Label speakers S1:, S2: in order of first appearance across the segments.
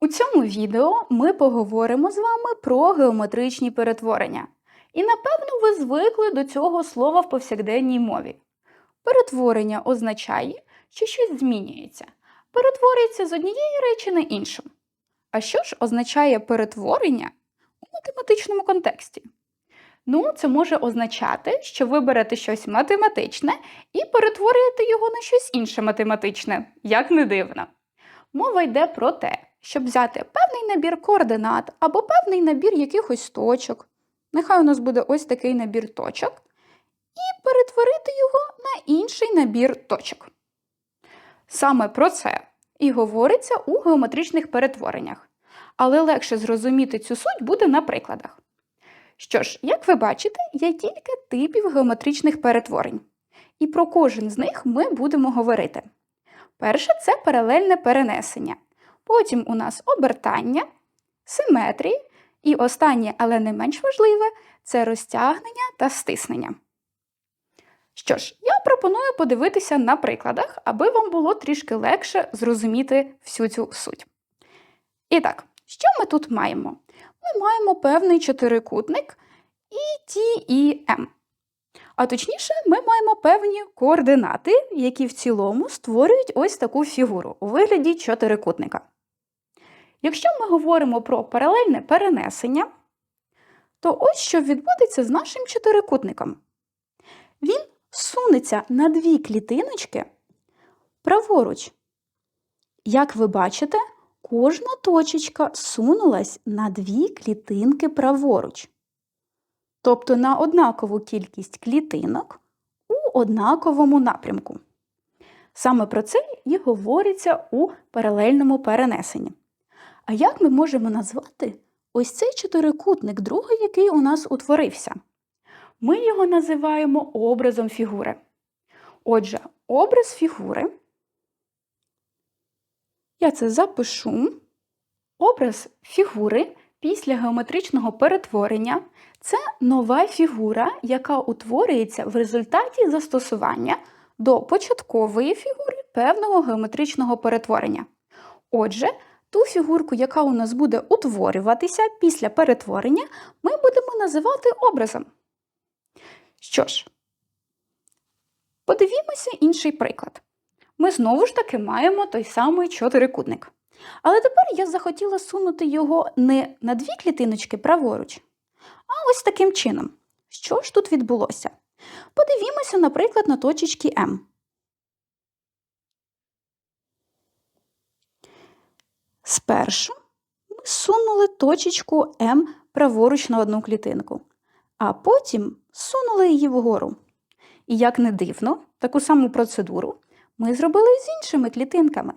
S1: У цьому відео ми поговоримо з вами про геометричні перетворення. І напевно ви звикли до цього слова в повсякденній мові. Перетворення означає, що щось змінюється, перетворюється з однієї речі на іншу. А що ж означає перетворення у математичному контексті? Ну, це може означати, що ви берете щось математичне і перетворюєте його на щось інше математичне, як не дивно. Мова йде про те, щоб взяти певний набір координат або певний набір якихось точок. Нехай у нас буде ось такий набір точок, і перетворити його на інший набір точок. Саме про це і говориться у геометричних перетвореннях, але легше зрозуміти цю суть буде на прикладах. Що ж, як ви бачите, є кілька типів геометричних перетворень, і про кожен з них ми будемо говорити. Перше це паралельне перенесення. Потім у нас обертання, симетрії, і останнє, але не менш важливе, це розтягнення та стиснення. Що ж, я пропоную подивитися на прикладах, аби вам було трішки легше зрозуміти всю цю суть. І так, що ми тут маємо? Ми маємо певний чотирикутник і Т, і М. А точніше, ми маємо певні координати, які в цілому створюють ось таку фігуру у вигляді чотирикутника. Якщо ми говоримо про паралельне перенесення, то ось що відбудеться з нашим чотирикутником. Він сунеться на дві клітиночки праворуч. Як ви бачите, кожна точечка сунулась на дві клітинки праворуч тобто на однакову кількість клітинок у однаковому напрямку. Саме про це і говориться у паралельному перенесенні. А як ми можемо назвати ось цей чотирикутник, другий, який у нас утворився? Ми його називаємо образом фігури. Отже, образ фігури, я це запишу. Образ фігури після геометричного перетворення це нова фігура, яка утворюється в результаті застосування до початкової фігури певного геометричного перетворення. Отже, ту фігурку, яка у нас буде утворюватися після перетворення, ми будемо називати образом. Що ж, подивімося інший приклад. Ми знову ж таки маємо той самий чотирикутник. Але тепер я захотіла сунути його не на дві клітиночки праворуч, а ось таким чином. Що ж тут відбулося? Подивімося, наприклад, на точечки М. Спершу ми сунули точечку М праворуч на одну клітинку, а потім сунули її вгору. І як не дивно, таку саму процедуру ми зробили з іншими клітинками.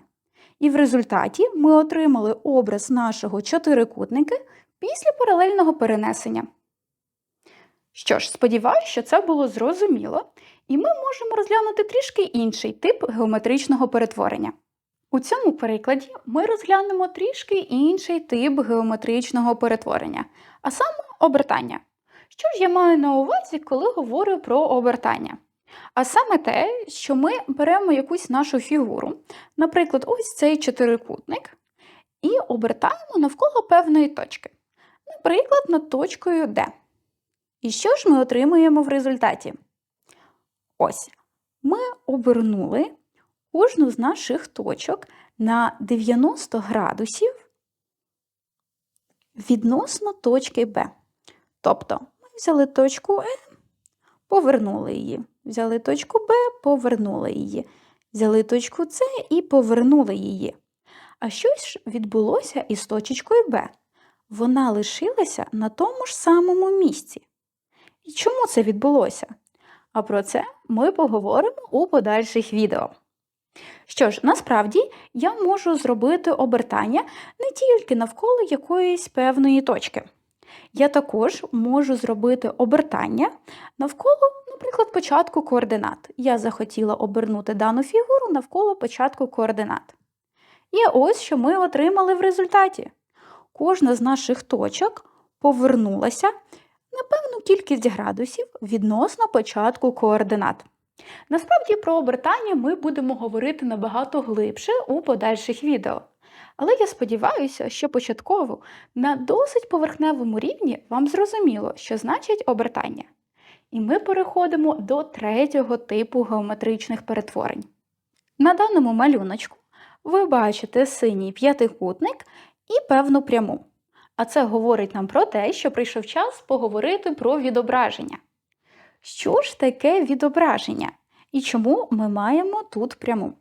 S1: І в результаті ми отримали образ нашого чотирикутника після паралельного перенесення. Що ж, сподіваюся, що це було зрозуміло, і ми можемо розглянути трішки інший тип геометричного перетворення. У цьому перекладі ми розглянемо трішки інший тип геометричного перетворення, а саме обертання. Що ж я маю на увазі, коли говорю про обертання? А саме те, що ми беремо якусь нашу фігуру, наприклад, ось цей чотирикутник, і обертаємо навколо певної точки, наприклад, над точкою D. І що ж ми отримуємо в результаті? Ось, ми обернули кожну з наших точок на 90 градусів відносно точки Б. Тобто ми взяли точку Е, повернули її. Взяли точку Б, повернули її. Взяли точку С і повернули її. А щось відбулося із точечкою Б. Вона лишилася на тому ж самому місці. І чому це відбулося? А про це ми поговоримо у подальших відео. Що ж, насправді я можу зробити обертання не тільки навколо якоїсь певної точки. Я також можу зробити обертання навколо, наприклад, початку координат. Я захотіла обернути дану фігуру навколо початку координат. І ось що ми отримали в результаті. Кожна з наших точок повернулася на певну кількість градусів відносно початку координат. Насправді про обертання ми будемо говорити набагато глибше у подальших відео. Але я сподіваюся, що початково на досить поверхневому рівні вам зрозуміло, що значить обертання. І ми переходимо до третього типу геометричних перетворень. На даному малюночку ви бачите синій п'ятикутник і певну пряму. А це говорить нам про те, що прийшов час поговорити про відображення. Що ж таке відображення і чому ми маємо тут пряму?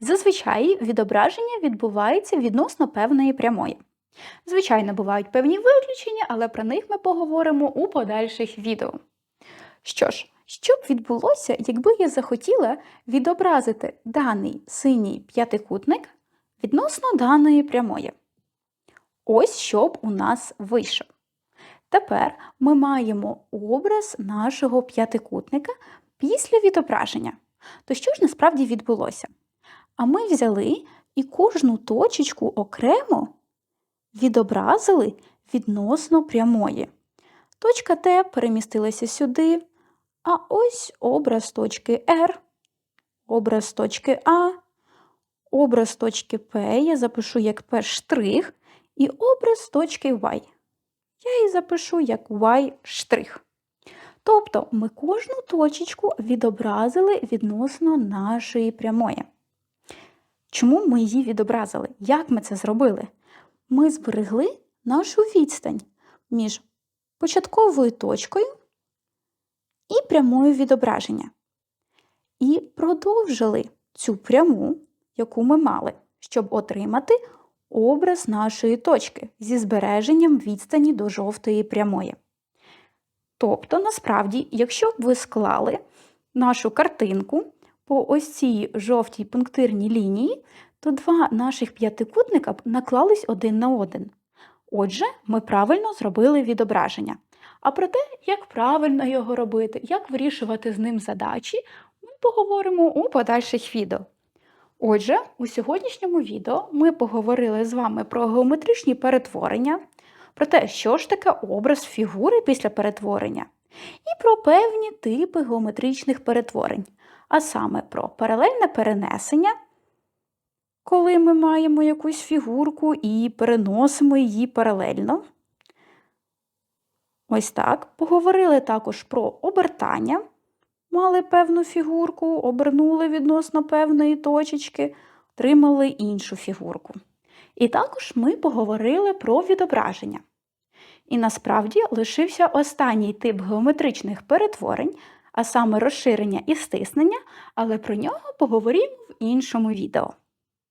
S1: Зазвичай відображення відбувається відносно певної прямої. Звичайно, бувають певні виключення, але про них ми поговоримо у подальших відео. Що ж, що б відбулося, якби я захотіла відобразити даний синій п'ятикутник відносно даної прямої? Ось що б у нас вийшов. Тепер ми маємо образ нашого п'ятикутника після відображення. То що ж насправді відбулося? А ми взяли і кожну точечку окремо відобразили відносно прямої. Точка Т перемістилася сюди, а ось образ точки R, образ точки А, образ точки П я запишу як П штрих, і образ точки Y. Я її запишу як Y штрих. Тобто ми кожну точечку відобразили відносно нашої прямої. Чому ми її відобразили? Як ми це зробили? Ми зберегли нашу відстань між початковою точкою і прямою відображення. І продовжили цю пряму, яку ми мали, щоб отримати образ нашої точки зі збереженням відстані до жовтої прямої. Тобто, насправді, якщо б ви склали нашу картинку по ось цій жовтій пунктирній лінії, то два наших п'ятикутника б наклались один на один. Отже, ми правильно зробили відображення. А про те, як правильно його робити, як вирішувати з ним задачі, ми поговоримо у подальших відео. Отже, у сьогоднішньому відео ми поговорили з вами про геометричні перетворення, про те, що ж таке образ фігури після перетворення, і про певні типи геометричних перетворень, а саме про паралельне перенесення, коли ми маємо якусь фігурку і переносимо її паралельно. Ось так. Поговорили також про обертання. Мали певну фігурку, обернули відносно певної точечки, отримали іншу фігурку. І також ми поговорили про відображення. І насправді лишився останній тип геометричних перетворень, а саме розширення і стиснення, але про нього поговоримо в іншому відео.